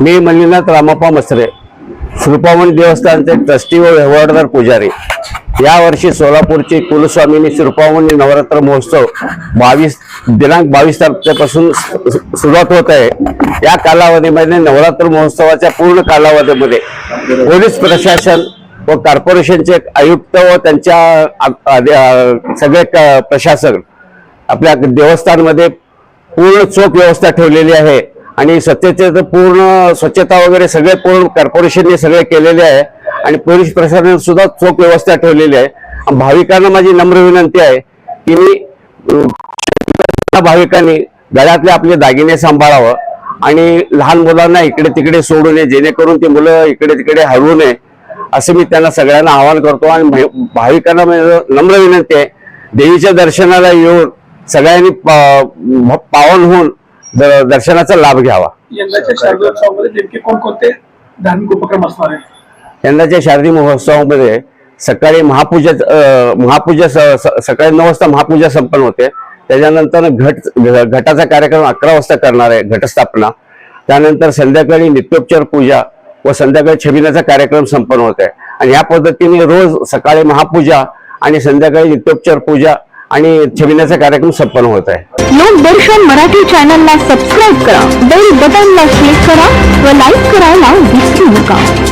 मी मल्लीनाथ रामाप्पा मसरे श्रुपावन देवस्थानचे ट्रस्टी व व्यवहारदार पुजारी. यावर्षी सोलापूरचे कुलस्वामिनी शिरपावणी नवरात्र महोत्सव बावीस दिनांक बावीस तारखेपासून सुरुवात होत आहे. या कालावधीमध्ये नवरात्र महोत्सवाच्या पूर्ण कालावधीमध्ये पोलीस प्रशासन व कॉर्पोरेशनचे आयुक्त व त्यांच्या सगळे क- प्रशासक आपल्या देवस्थानमध्ये पूर्ण चोख व्यवस्था ठेवलेली आहे. आणि स्वच्छतेचं पूर्ण स्वच्छता वगैरे सगळे पूर्ण कॉर्पोरेशनने सगळे केलेले आहे. आणि पोलीस प्रशासनाने सुद्धा चोख व्यवस्था ठेवलेली आहे. भाविकांना माझी नम्र विनंती आहे की मी भाविकांनी गळ्यातले आपले दागिने सांभाळावं आणि लहान मुलांना इकडे तिकडे सोडू नये जेणेकरून ती मुलं इकडे तिकडे हरवू नये असं मी त्यांना सगळ्यांना आवाहन करतो आणि भाविकांना नम्र विनंती आहे. देवीच्या दर्शनाला येऊन सगळ्यांनी पावन होऊन द- दर्शनाचा लाभ घ्यावा. यंदाच्या शारदोत्सवामध्ये नेमके कोणकोणते धार्मिक उपक्रम असणार आहे यंदाच्या शारदी महोत्सवामध्ये सकाळी महापूजा महापूजा स- सकाळी नऊ वाजता महापूजा संपन्न होते. त्याच्यानंतर घट घटाचा कार्यक्रम अकरा वाजता करणार आहे घटस्थापना. त्यानंतर संध्याकाळी नित्योपचार पूजा व संध्याकाळी छबिनाचा कार्यक्रम संपन्न होत आहे. आणि या पद्धतीने रोज सकाळी महापूजा आणि संध्याकाळी नित्योपचार पूजा आणि छबिनाचा कार्यक्रम संपन्न होत आहे. लोकदर्शन मराठी चॅनलला सबस्क्राईब करा. बेल बटनला क्लिक करा व लाईक करायला विसरू नका.